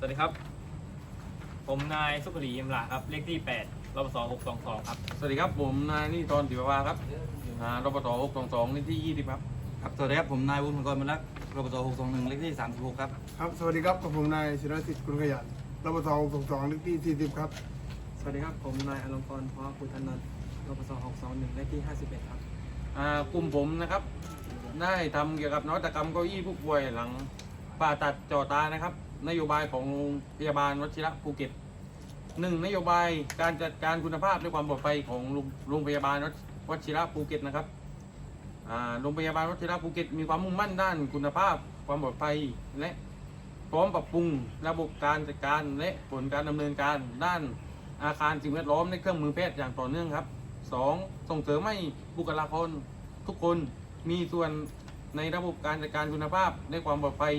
สวัสดีครับ ผมนายสุขรียิมหลาครับ เลขที่8รปศ622 ครับ สวัสดีครับผมนายนิตอนติวาวาครับอ่ารปต622นี่ที่20ครับ ครับ สวัสดีครับ ผมนายวุฒิมังกรมรักรปต621 เลขที่ 36 ครับ ครับสวัสดีครับกับผมนายศิรสิทธิ์คุณขยันรปภ62เลขที่40ครับสวัสดีครับ ผมนายอลงกรณ์เพราะปุถนนท์รปศ621 เลขที่ 51 ครับ อ่ากลุ่มผมนะครับ ได้ทำเกี่ยวกับนวัตกรรมเก้าอี้ผู้ป่วยหลังผ่าตัดจอตานะครับ นโยบายของโรงพยาบาลวชิระภูเก็ตหนึ่งนโยบายการจัดการคุณภาพและความปลอดภัยของโรงพยาบาลวชิระภูเก็ตนะครับโรงพยาบาลวชิระภูเก็ตมีความมุ่งมั่นด้านคุณภาพความปลอดภัยและพร้อมปรับปรุงระบบการจัดการและผลการดำเนินการด้านอาคารสิ่งแวดล้อมและเครื่องมือแพทย์อย่างต่อเนื่องครับสองส่งเสริมให้บุคลากรทุกคนมีส่วนในระบบการจัดการคุณภาพและความปลอดภัย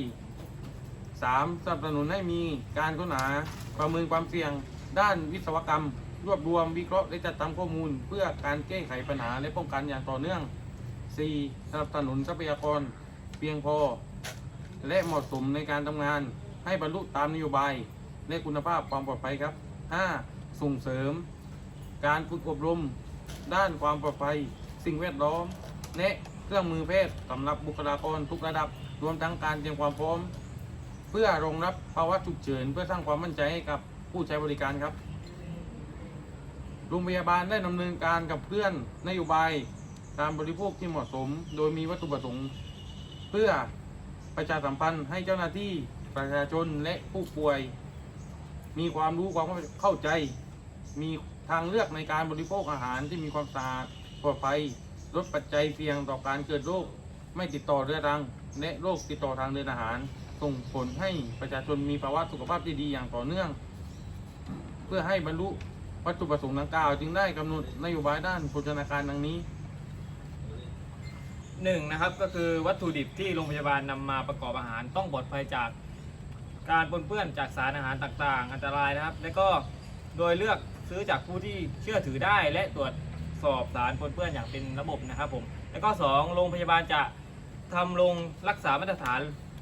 สามสนับสนุนให้มีการค้นหาประเมินความเสี่ยง ด้านวิศวกรรม รวบรวมวิเคราะห์และจัดทำข้อมูล เพื่อการแก้ไขปัญหาและป้องกันอย่างต่อเนื่อง 4. สนับสนุนทรัพยากรเพียงพอ และเหมาะสมในการทำงาน ให้บรรลุตามนโยบาย และคุณภาพความปลอดภัยครับ 5. ส่งเสริม การฝึกอบรม ด้านความปลอดภัย สิ่งแวดล้อมและเครื่องมือแพทย์สำหรับบุคลากรทุกระดับ รวมทั้งการเตรียมความพร้อม เพื่อรองรับภาวะฉุกเฉินเพื่อสร้างความมั่นใจให้กับผู้ใช้บริการครับ โรงพยาบาลได้ดำเนินการกับเพื่อนนโยบายการบริโภคที่เหมาะสม โดยมีวัตถุประสงค์ เพื่อประชาสัมพันธ์ให้เจ้าหน้าที่ประชาชนและผู้ป่วย มีความรู้ความเข้าใจ มีทางเลือกในการบริโภคอาหารที่มีความสะอาดปลอดภัยลดปัจจัยเสี่ยงต่อการเกิดโรคไม่ติดต่อเรื้อรัง และโรคติดต่อทางเดินอาหาร ส่งผลให้ประชาชนมีภาวะสุขภาพที่ดีอย่างต่อเนื่อง เพื่อให้บรรลุวัตถุประสงค์ดังกล่าว จึงได้กำหนดนโยบายด้านโภชนาการดังนี้ 1. นะครับก็คือวัตถุดิบที่โรงพยาบาลนำมาประกอบอาหารต้องปลอดภัยจากการปนเปื้อนจากสารอาหารต่างๆ อันตรายนะครับ และก็โดยเลือกซื้อจากผู้ที่เชื่อถือได้ และตรวจสอบสารปนเปื้อนอย่างเป็นระบบนะครับผม แล้วก็ 2. โรงพยาบาลจะ ทำโรงรักษามาตรฐาน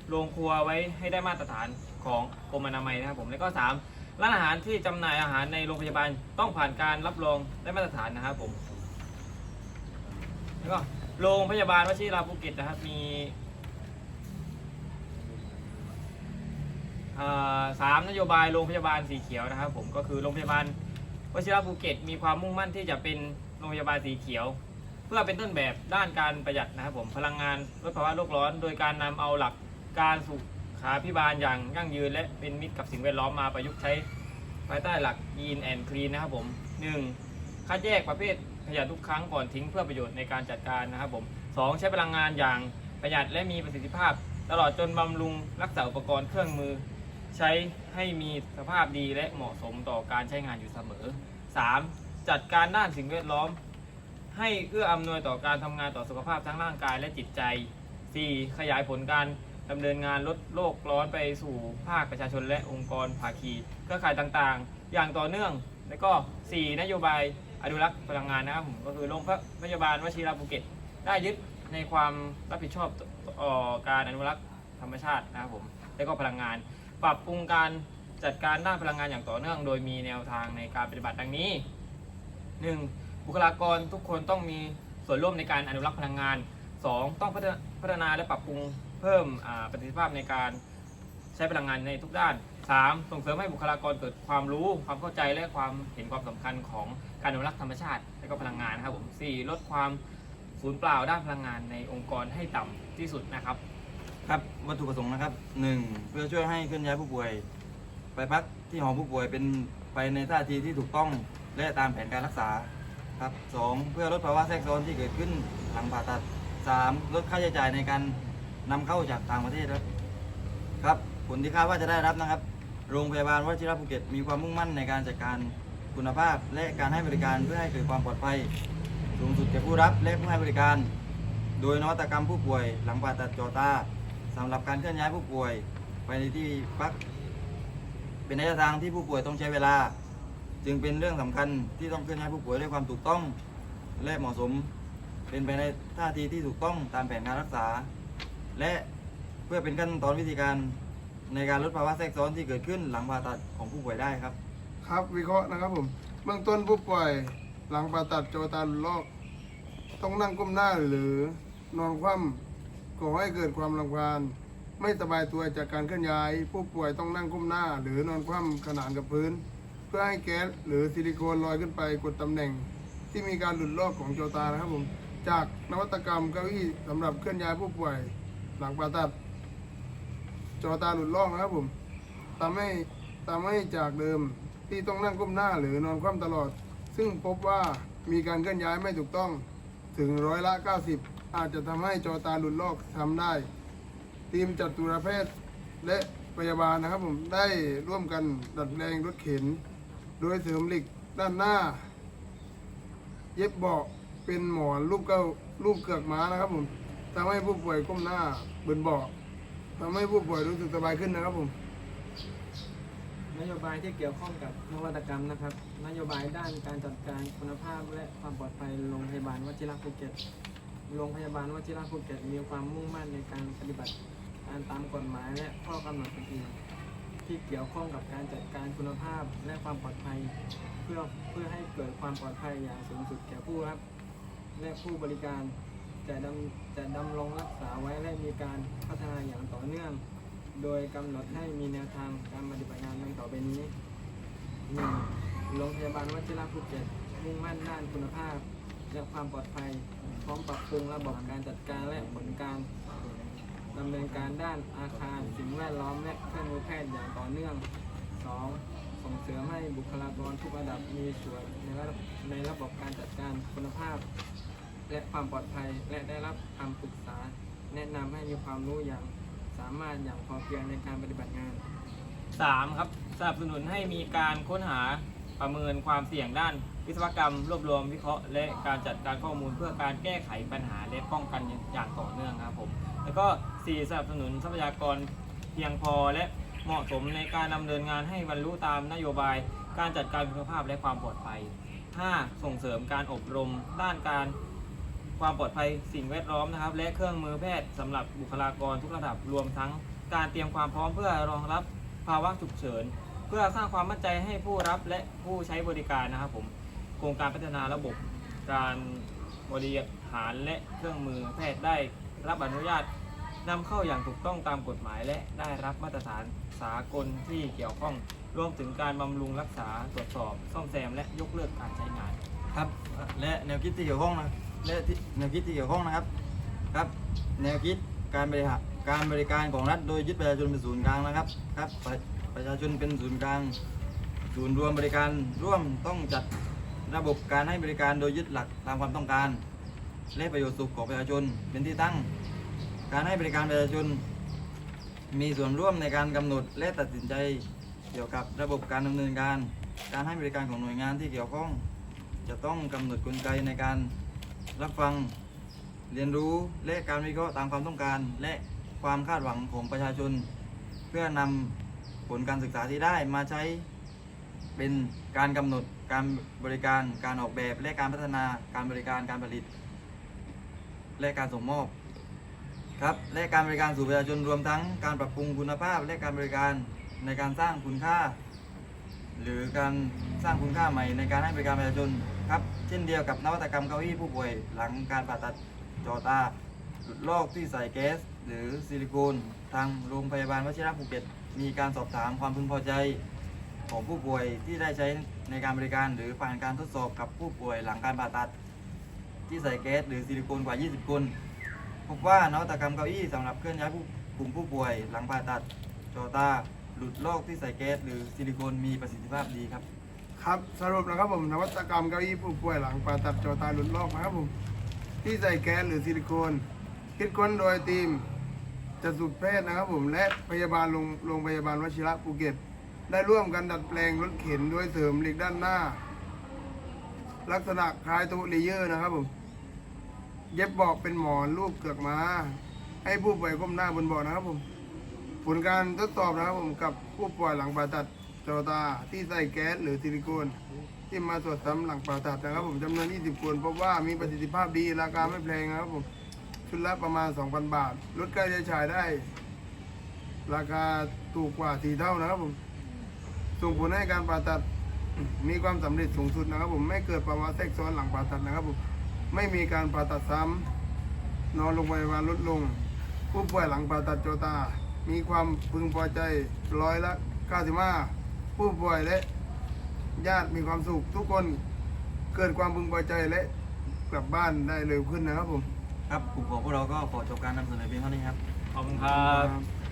โรงครัวไว้ให้ได้มาตรฐานของกรมอนามัยนะครับผมแล้วก็ 3. ร้านอาหารที่จำหน่ายอาหารในโรงพยาบาลต้องผ่านการรับรองได้มาตรฐานนะครับผมแล้วก็โรงพยาบาลวชิราภูเก็ตนะครับมีสามนโยบายโรงพยาบาลสีเขียวนะครับ ผมก็คือโรงพยาบาลวชิราภูเก็ตมีความมุ่งมั่นที่จะเป็นโรงพยาบาลสีเขียว เพื่อเป็นต้นแบบด้านการประหยัดนะครับผมพลังงานลดภาวะโลกร้อน โดยการนำเอาหลักการสุขาพิบาลอย่างยั่งยืนและเป็นมิตรกับสิ่งแวดล้อมมาประยุกต์ใช้ภายใต้หลัก Green and Clean นะครับผม 1. คัดแยกประเภทขยะทุกครั้งก่อนทิ้งเพื่อประโยชน์ในการจัดการนะครับผม 2. ใช้พลังงานอย่างประหยัดและมีประสิทธิภาพ ตลอดจนบำรุงรักษาอุปกรณ์เครื่องมือ ใช้ให้มีสภาพดีและเหมาะสมต่อการใช้งานอยู่เสมอ 3. จัดการด้านสิ่งแวดล้อม ให้เอื้ออำนวยต่อการทำงานต่อสุขภาพทั้งร่างกายและจิตใจ 4. ขยายผลการดำเนินงานลดโลกร้อนไปสู่ภาคประชาชนและองค์กรภาคีเครือข่ายต่างๆ อย่างต่อเนื่อง และก็ 4. นโยบายอนุรักษ์พลังงานนะครับผมก็คือโรงพยาบาลวชิราภูเก็ต ได้ยึดในความรับผิดชอบต่อการอนุรักษ์ธรรมชาตินะครับผมและก็พลังงาน ปรับปรุงการจัดการด้านพลังงานอย่างต่อเนื่อง โดยมีแนวทางในการปฏิบัติดังนี้ 1. บุคลากรทุกคนต้องมีส่วนร่วมในการอนุรักษ์พลังงาน 2. ต้องพัฒนาพัฒนาและปรับปรุงเพิ่มประสิทธิภาพในการใช้พลังงานในทุกด้าน 3. ส่งเสริมให้บุคลากรเกิดความรู้ ความเข้าใจและความเห็นความสำคัญของการอนุรักษ์ธรรมชาติ และก็พลังงานนะครับผม 4. ลดความสูญเปล่าด้านพลังงานในองค์กรให้ต่ำที่สุดนะครับ ครับวัตถุประสงค์นะครับ 1. เพื่อช่วยให้เคลื่อนย้ายผู้ป่วย ไปพักที่หอผู้ป่วยเป็นไปในท่าทีที่ถูกต้องและตามแผนการรักษา ครับ 2. เพื่อลดภาวะแทรกซ้อนที่เกิดขึ้นหลังผ่าตัด 3. ลดค่าใช้จ่ายในการนำเข้าจากต่างประเทศครับครับผลที่คาดว่าจะได้รับนะครับ โรงพยาบาลวชิรภูเก็ตมีความมุ่งมั่นในการจัดการคุณภาพ และการให้บริการเพื่อให้เกิดความปลอดภัย สูงสุดแก่ผู้รับและผู้ให้บริการ โดยนวัตกรรมผู้ป่วย หลังผ่าตัดจอตาสำหรับการเคลื่อนย้ายผู้ป่วย ไปในที่พัก เป็นระยะทางที่ผู้ป่วยต้องใช้เวลา จึงเป็นเรื่องสำคัญที่ต้องเคลื่อนย้ายผู้ป่วยด้วยความถูกต้อง และเหมาะสมเป็นไปในท่าทีที่ถูกต้องตามแผนการรักษา และเพื่อเป็นขั้นตอนวิธีการในการลดภาวะแทรกซ้อนที่เกิดขึ้นหลังผ่าตัดของผู้ป่วยได้ครับ ครับวิเคราะห์นะครับผมเบื้องต้นผู้ป่วยหลังผ่าตัดจอตาหลุดลอก ต้องนั่งก้มหน้าหรือนอนคว่ำก่อให้เกิดความรำคาญไม่สบายตัวจากการเคลื่อนย้าย ผู้ป่วยต้องนั่งก้มหน้า หรือนอนคว่ำขนานกับพื้น เพื่อให้แก๊สหรือซิลิโคนลอยขึ้นไปกดตำแหน่ง ที่มีการหลุดลอกของจอตานะครับผมจากนวัตกรรมเก้าอี้สำหรับเคลื่อนย้ายผู้ป่วย หลังผ่าตัด จอตาหลุดลอกนะครับผมทำให้ทำให้จากเดิมที่ต้องนั่งก้มหน้าหรือนอนคว่ำตลอด ซึ่งพบว่ามีการเคลื่อนย้ายไม่ถูกต้องถึงร้อยละ 90 อาจจะทำให้จอตาหลุดลอกทำได้ ทีมจัดตุรแพทย์และพยาบาลนะครับผมได้ร่วมกันดัดแปลงรถเข็น โดยเสริมเหล็กด้านหน้า เย็บเบาะเป็นหมอนรูปเก้ารูปเกือกม้านะครับผมทำให้ผู้ป่วยก้มหน้าบนเบาะทำให้ผู้ป่วยรู้สึกสบายขึ้นนะครับผมนโยบายที่เกี่ยวข้องกับนวัตกรรมนะครับ นโยบายด้านการจัดการคุณภาพและความปลอดภัยโรงพยาบาลวชิระภูเก็ต โรงพยาบาลวชิระภูเก็ตมีความมุ่งมั่นในการปฏิบัติการตามกฎหมายและข้อกำหนดอื่นๆ ที่เกี่ยวข้องกับการจัดการคุณภาพและความปลอดภัย เพื่อเพื่อให้เกิดความปลอดภัยอย่างสูงสุดแก่ผู้รับ และผู้บริการจะดำจะดำรงรักษาไว้และมีการพัฒนาอย่างต่อเนื่อง โดยกำหนดให้มีแนวทางการปฏิบัติงานดังต่อไปนี้ 1. โรงพยาบาลวชิรภูเก็ตมุ่งมั่นด้านคุณภาพและความปลอดภัย พร้อมปรับปรุงระบบการจัดการและผลการ ดำเนินการด้านอาคารสิ่งแวดล้อมและเครื่องมือแพทย์อย่างต่อเนื่อง 2. ส่งเสริมให้บุคลากรทุกระดับมีส่วนในระดับในระบบการจัดการคุณภาพ และความปลอดภัยและได้รับคำปรึกษา แนะนำให้มีความรู้อย่างสามารถอย่างพอเพียงในการปฏิบัติงาน 3 ครับสนับสนุนให้มีการค้นหาประเมินความเสี่ยงด้าน วิศวกรรม รวบรวมวิเคราะห์ และการจัดการข้อมูลเพื่อการแก้ไขปัญหาและป้องกันอย่างต่อเนื่องครับผมแล้วก็ 4สนับสนุนทรัพยากรเพียงพอและเหมาะสมในการดำเนินงานให้บรรลุตามนโยบาย การจัดการคุณภาพและความปลอดภัย 5. ส่งเสริมการอบรมด้านการความปลอดภัยสิ่งแวดล้อมนะครับ และเครื่องมือแพทย์สำหรับบุคลากรทุกระดับรวมทั้งการเตรียมความพร้อมเพื่อรองรับภาวะฉุกเฉิน เพื่อสร้างความมั่นใจให้ผู้รับและผู้ใช้บริการนะครับผมโครงการพัฒนาระบบการบริหารและเครื่องมือแพทย์ได้รับอนุญาต นำเข้าอย่างถูกต้องตามกฎหมายและได้รับมาตรฐานสากลที่เกี่ยวข้องรวมถึงการบำรุงรักษาตรวจสอบ ซ่อมแซมและยกเลิกการใช้งาน ครับและแนวคิดที่เกี่ยวข้องนะและที่แนวคิดที่เกี่ยวข้องนะครับครับ แนวคิดการบริหารการบริการของรัฐโดยยึดประชาชนเป็นศูนย์กลางนะครับครับประประชาชนเป็นศูนย์กลางศูนย์รวมบริการร่วมต้องจัดระบบการให้บริการโดยยึดหลักตามความต้องการ และประโยชน์สุขของประชาชนเป็นที่ตั้ง การให้บริการประชาชนมีส่วนร่วมในการกำหนดและตัดสินใจเกี่ยวกับระบบการดำเนินการ การให้บริการของหน่วยงานที่เกี่ยวข้อง จะต้องกำหนดกลไกในการรับฟังเรียนรู้และการวิเคราะห์ตามความต้องการ และความคาดหวังของประชาชน เพื่อนำผลการศึกษาที่ได้มาใช้เป็นการกำหนดการบริการการออกแบบ และการพัฒนาการบริการการผลิต และการส่งมอบ ครับและการบริการสู่ประชาชนรวมทั้งการปรับปรุงคุณภาพ และการบริการในการสร้างคุณค่า หรือการสร้างคุณค่าใหม่ในการให้บริการประชาชนครับเช่นเดียวกับนวัตกรรมเก้าอี้ผู้ป่วยหลังการผ่าตัดจอตาหลุดลอกที่ใส่แก๊ส หรือซิลิโคนทางโรงพยาบาลวชิระภูเก็ตมีการสอบถามความพึงพอใจของผู้ป่วยที่ได้ใช้ในการบริการหรือผ่านการทดสอบกับผู้ป่วยหลังการผ่าตัด ที่ใส่แก๊สหรือซิลิโคนกว่า 20 คน พบว่านวัตกรรมเก้าอี้สำหรับเคลื่อนย้ายผู้กลุ่มผู้ป่วยหลังผ่าตัดจอตา หลุดลอกที่ใส่แก๊สหรือซิลิโคนมีประสิทธิภาพดีครับ ครับสรุปนะครับผมนวัตกรรมเก้าอี้ผู้ป่วยหลังผ่าตัดจอตาหลุดลอกนะครับผมที่ใส่แก๊สหรือซิลิโคน คิดค้นโดยทีมจัตุแพทย์นะครับผมและพยาบาลโรงโรงพยาบาลวชิระภูเก็ต ได้ร่วมกันดัดแปลงรถเข็นโดยเสริมเหล็กด้านหน้า ลักษณะคล้ายตัวเลเยอร์นะครับผม เย็บบาะเป็นหมอนรูปเกือกม้า ให้ผู้ป่วยก้มหน้าบนเบาะนะครับผม ผลการทดสอบนะครับผมกับผู้ป่วยหลังผ่าตัดจอตาที่ใส่แก๊สหรือซิลิโคน ที่มาตรวจซ้ำหลังผ่าตัดนะครับผมจำนวน 20 คนพบว่ามีประสิทธิภาพดีราคาไม่แพงนะครับผมชุดละประมาณ 2,000 บาท ลดค่าใช้จ่ายได้ ราคาถูกกว่าสี่เท่านะครับผมส่งผลให้การผ่าตัดมีความสำเร็จสูงสุดนะครับผมไม่เกิดภาวะแทรกซ้อนหลังผ่าตัดนะครับผม ไม่มีการผ่าตัดซ้ำนอนโรงพยาบาลลดลง ผู้ป่วยหลังผ่าตัดจอตา มีความพึงพอใจร้อยละ 95 ผู้ป่วยและญาติมีความสุข ทุกคนเกิดความพึงพอใจและกลับบ้านได้เร็วขึ้นนะครับผม ครับกลุ่มของพวกเราก็ขอจบการนำเสนอเพียงเท่านี้ครับ ขอบคุณครับ